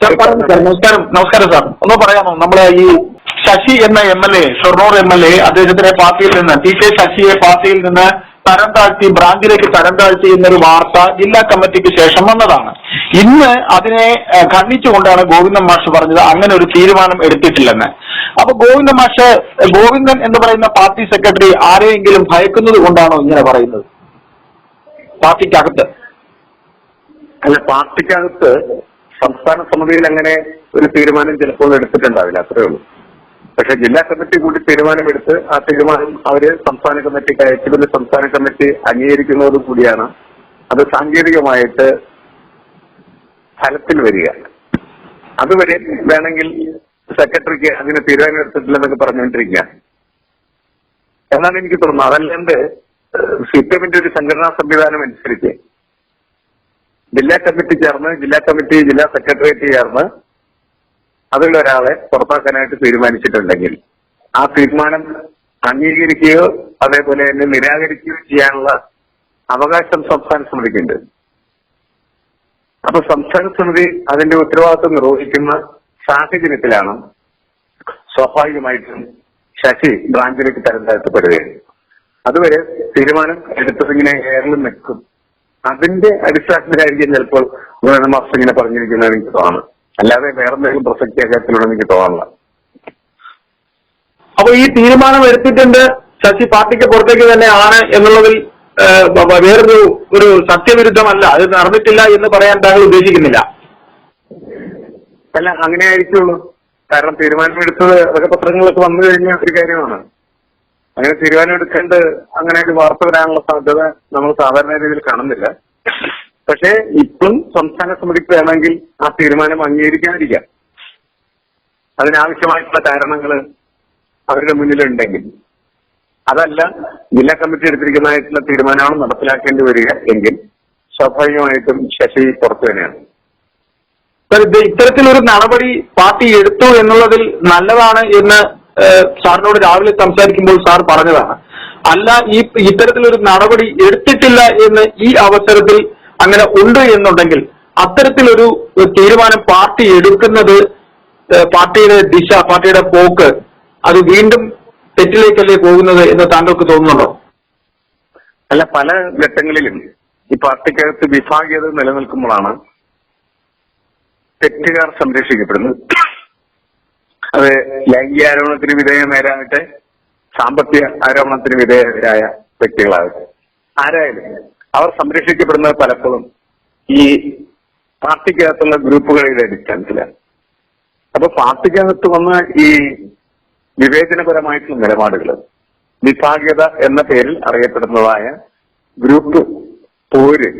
Sir പറഞ്ഞു sir നമസ്കാരം നമസ്കാരം സാർ. ഒന്ന് പറയാമോ? നമ്മളെ ഈ ശശി എന്ന M L A Shoranur M L A അദ്ദേഹത്തിന്റെ പാർട്ടിയിൽ നിന്ന് ടി കെ ശശിയെ പാർട്ടിയിൽ നിന്ന് തരം താഴ്ത്തി ബ്രാഞ്ചിലേക്ക് തരം താഴ്ത്തി എന്നൊരു വാർത്ത ജില്ലാ കമ്മിറ്റിക്ക് ശേഷം വന്നതാണ്. ഇന്ന് അതിനെ ഖണ്ഡിച്ചുകൊണ്ടാണ് ഗോവിന്ദൻ മാഷ് പറഞ്ഞത് അങ്ങനെ ഒരു തീരുമാനം എടുത്തിട്ടില്ലെന്ന്. അപ്പൊ ഗോവിന്ദൻ മാഷ് ഗോവിന്ദൻ എന്ന് പറയുന്ന പാർട്ടി സെക്രട്ടറി ആരെയെങ്കിലും ഭയക്കുന്നത് കൊണ്ടാണോ ഇങ്ങനെ പറയുന്നത്? പാർട്ടിക്കകത്ത്. അല്ല പാർട്ടിക്കകത്ത് സംസ്ഥാന സമിതിയിൽ അങ്ങനെ ഒരു തീരുമാനം ചിലപ്പോൾ എടുത്തിട്ടുണ്ടാവില്ല അത്രേ ഉള്ളൂ. പക്ഷെ ജില്ലാ കമ്മിറ്റി കൂടി തീരുമാനമെടുത്ത് ആ തീരുമാനം അവർ സംസ്ഥാന കമ്മിറ്റിക്ക് അയച്ചു. പിന്നെ സംസ്ഥാന കമ്മിറ്റി അംഗീകരിക്കുന്നതോടു കൂടിയാണ് അത് സാങ്കേതികമായിട്ട് ഫലത്തിൽ വരിക. അതുവരെ വേണമെങ്കിൽ സെക്രട്ടറിക്ക് അതിന് തീരുമാനം എടുത്തിട്ടില്ലെന്നൊക്കെ പറഞ്ഞുകൊണ്ടിരിക്കുക. എന്നാണ് എനിക്ക് തോന്നുന്നത്. അതല്ലാണ്ട് സിപിഎമ്മിന്റെ ഒരു സംഘടനാ സംവിധാനം അനുസരിച്ച് ജില്ലാ കമ്മിറ്റി ചേർന്ന് ജില്ലാ കമ്മിറ്റി ജില്ലാ സെക്രട്ടേറിയറ്റ് ചേർന്ന് അതിലുള്ള ഒരാളെ പുറത്താക്കാനായിട്ട് തീരുമാനിച്ചിട്ടുണ്ടെങ്കിൽ ആ തീരുമാനം അംഗീകരിക്കുകയോ അതേപോലെ തന്നെ നിരാകരിക്കുകയോ ചെയ്യാനുള്ള അവകാശം സംസ്ഥാന സമിതിക്കുണ്ട്. അപ്പൊ സംസ്ഥാന സമിതി അതിന്റെ ഉത്തരവാദിത്വം നിർവഹിക്കുന്ന സാഹചര്യത്തിലാണ് സ്വാഭാവികമായിട്ടും ശശി ബ്രാഞ്ചിലേക്ക് തരം താഴ്ത്തപ്പെടുകയാണ് അതുവരെ തീരുമാനം എടുത്തതിങ്ങനെ ഏറിലും നിൽക്കും. അതിന്റെ അടിസ്ഥാനത്തിലായിരിക്കും ചിലപ്പോൾ മാസം ഇങ്ങനെ പറഞ്ഞിരിക്കുന്നത് എനിക്ക് തോന്നുന്നു അല്ലാതെ വേറെ എന്തെങ്കിലും പ്രസക്തി അക്കാര്യത്തിലൂടെ എനിക്ക് തോന്നുന്നില്ല. അപ്പൊ ഈ തീരുമാനം എടുത്തിട്ടുണ്ട് ശശി പാർട്ടിക്ക് പുറത്തേക്ക് തന്നെ ആണ് എന്നുള്ളതിൽ വേറൊരു ഒരു സത്യവിരുദ്ധമല്ല. അത് നടന്നിട്ടില്ല എന്ന് പറയാൻ താങ്കൾ ഉദ്ദേശിക്കുന്നില്ല. അല്ല അങ്ങനെ ആയിരിക്കുള്ളൂ കാരണം തീരുമാനമെടുത്തത് അതൊക്കെ പത്രങ്ങളൊക്കെ വന്നു കഴിഞ്ഞ ഒരു കാര്യമാണ്. അങ്ങനെ തീരുമാനം എടുക്കേണ്ട അങ്ങനെ ഒരു വാർത്ത വരാനുള്ള സാധ്യത നമ്മൾ സാധാരണ രീതിയിൽ കാണുന്നില്ല. പക്ഷേ ഇപ്പം സംസ്ഥാന സമിതിക്ക് വേണമെങ്കിൽ ആ തീരുമാനം അംഗീകരിക്കാതിരിക്കാം. അതിനാവശ്യമായിട്ടുള്ള കാരണങ്ങൾ അവരുടെ മുന്നിലുണ്ടെങ്കിൽ. അതല്ല ജില്ലാ കമ്മിറ്റി എടുത്തിരിക്കുന്നതായിട്ടുള്ള തീരുമാനമാണ് നടപ്പിലാക്കേണ്ടി വരിക എങ്കിൽ സ്വാഭാവികമായിട്ടും ശശി പുറത്തു തന്നെയാണ്. ഇത്തരത്തിലൊരു നടപടി പാർട്ടി എടുത്തു എന്നുള്ളതിൽ നല്ലതാണ് എന്ന് സാറിനോട് രാവിലെ സംസാരിക്കുമ്പോൾ സാർ പറഞ്ഞതാണ് അല്ല ഈ ഇത്തരത്തിലൊരു നടപടി എടുത്തിട്ടില്ല എന്ന് ഈ അവസരത്തിൽ അങ്ങനെ ഉണ്ട് എന്നുണ്ടെങ്കിൽ അത്തരത്തിലൊരു തീരുമാനം പാർട്ടി എടുക്കുന്നത് പാർട്ടിയുടെ ദിശ പാർട്ടിയുടെ പോക്ക് അത് വീണ്ടും തെറ്റിലേക്കല്ലേ പോകുന്നത് എന്ന് താങ്കൾക്ക് തോന്നുന്നുണ്ടോ? അല്ല പല ഘട്ടങ്ങളിലും ഈ പാർട്ടിക്കകത്ത് വിഭാഗീയത നിലനിൽക്കുമ്പോഴാണ് തെറ്റുകാർ സംരക്ഷിക്കപ്പെടുന്നത്. അത് ലൈംഗിക ആരോപണത്തിന് വിധേയമാരാകട്ടെ സാമ്പത്തിക ആരോപണത്തിന് വിധേയരായ വ്യക്തികളാകട്ടെ. ആരായാലും അവർ സംരക്ഷിക്കപ്പെടുന്നത് പലപ്പോഴും ഈ പാർട്ടിക്കകത്തുള്ള ഗ്രൂപ്പുകളുടെ അടിസ്ഥാനത്തിലാണ് അപ്പൊ പാർട്ടിക്കകത്ത് വന്ന ഈ വിവേചനപരമായിട്ടുള്ള നിലപാടുകൾ വിഭാഗീയത എന്ന പേരിൽ അറിയപ്പെടുന്നതായ ഗ്രൂപ്പ് പോര്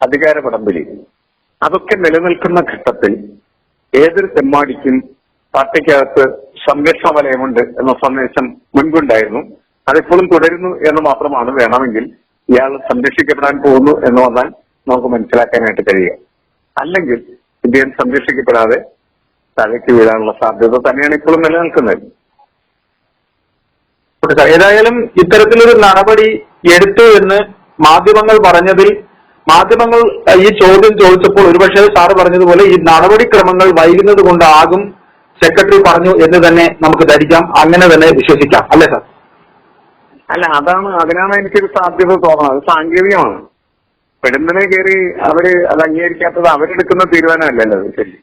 അധികാര പടമ്പിലി അതൊക്കെ നിലനിൽക്കുന്ന ഘട്ടത്തിൽ ഏതൊരു തെമ്മാടിക്കും പാർട്ടിക്കകത്ത് സംരക്ഷണ വലയമുണ്ട് എന്ന സന്ദേശം മുൻപുണ്ടായിരുന്നു അതിപ്പോഴും തുടരുന്നു എന്ന് മാത്രമാണ് വേണമെങ്കിൽ ഇയാൾ സംരക്ഷിക്കപ്പെടാൻ പോകുന്നു എന്ന് വന്നാൽ നമുക്ക് മനസ്സിലാക്കാനായിട്ട് കഴിയുക അല്ലെങ്കിൽ ഇദ്ദേഹം സംരക്ഷിക്കപ്പെടാതെ താഴേക്ക് വീഴാനുള്ള സാധ്യത തന്നെയാണ് ഇപ്പോഴും നിലനിൽക്കുന്നത്. ഏതായാലും ഇത്തരത്തിലൊരു നടപടി എടുത്തു എന്ന് മാധ്യമങ്ങൾ പറഞ്ഞതിൽ മാധ്യമങ്ങൾ ഈ ചോദ്യം ചോദിച്ചപ്പോൾ ഒരുപക്ഷെ സാറ് പറഞ്ഞതുപോലെ ഈ നടപടിക്രമങ്ങൾ വൈകുന്നത് കൊണ്ടാകും സെക്രട്ടറി പറഞ്ഞു എന്ന് തന്നെ നമുക്ക് ധരിക്കാം. അങ്ങനെ തന്നെ വിശ്വസിക്കാം. അല്ലേ സാർ? അല്ല അതാണ് അതിനാണ് എനിക്കൊരു സാധ്യത തോന്നുന്നത്. അത് സാങ്കേതികമാണ്. പെടുന്നതിനെ കയറി അവർ അത് അംഗീകരിക്കാത്തത് അവരെടുക്കുന്ന തീരുമാനമല്ലല്ലോ അത് ശരി?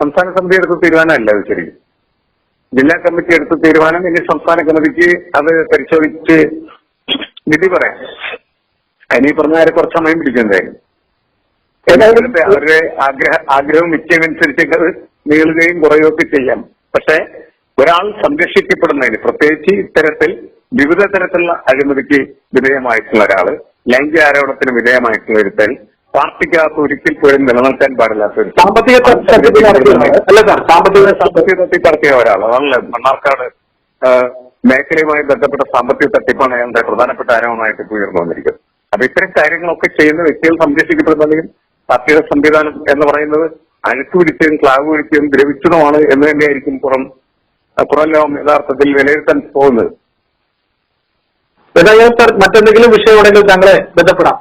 സംസ്ഥാന സമിതി എടുത്ത തീരുമാനമല്ല അത് ശരി? ജില്ലാ കമ്മിറ്റി എടുത്ത തീരുമാനം ഇനി സംസ്ഥാന കമ്മിറ്റിക്ക് അത് പരിശോധിച്ച് വിധി പറയാം. അതിനീ പറഞ്ഞ കുറച്ച് സമയം പിടിക്കുന്നതായിരുന്നു അവരുടെ ആഗ്രഹ ആഗ്രഹവും നിശ്ചയമനുസരിച്ചൊക്കെ നീളുകയും കുറയുകയൊക്കെ ചെയ്യാം. പക്ഷെ ഒരാൾ സംരക്ഷിക്കപ്പെടുന്നതിന് പ്രത്യേകിച്ച് ഇത്തരത്തിൽ വിവിധ തരത്തിലുള്ള അഴിമതിക്ക് വിധേയമായിട്ടുള്ള ഒരാൾ ലൈംഗിക ആരോപണത്തിന് വിധേയമായിട്ടുള്ള ഒരുത്തൻ പാർട്ടിക്കകത്ത് ഒരിക്കൽ പോലും നിലനിൽക്കാൻ പാടില്ലാത്ത ഒരു സാമ്പത്തിക അല്ല സാർ സാമ്പത്തിക സാമ്പത്തിക തട്ടിപ്പ് നടത്തിയ ഒരാൾ അതല്ല മണ്ണാർക്കാട് മേഖലയുമായി ബന്ധപ്പെട്ട സാമ്പത്തിക തട്ടിപ്പാണ് അയാളുടെ പ്രധാനപ്പെട്ട ആരോപണമായിട്ട് ഉയർന്നു വന്നിരിക്കുന്നത്. അപ്പൊ ഇത്തരം കാര്യങ്ങളൊക്കെ ചെയ്യുന്ന വ്യക്തികൾ സംരക്ഷിക്കപ്പെടുന്നെങ്കിൽ പാർട്ടിയുടെ സംവിധാനം എന്ന് പറയുന്നത് അഴുക്ക് പിടിച്ചതും ക്ലാവ് പിടിച്ചതും ദ്രവിച്ചതുമാണ് എന്ന് തന്നെയായിരിക്കും പുറം പുറം ലോകം യഥാർത്ഥത്തിൽ വിലയിരുത്താൻ പോകുന്നത്. സാർ മറ്റെന്തെങ്കിലും വിഷയം ഉണ്ടെങ്കിൽ താങ്കളെ ബന്ധപ്പെടാം.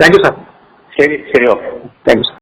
Thank you sir. ശരി ശരി ഓക്കെ. Thank you sir.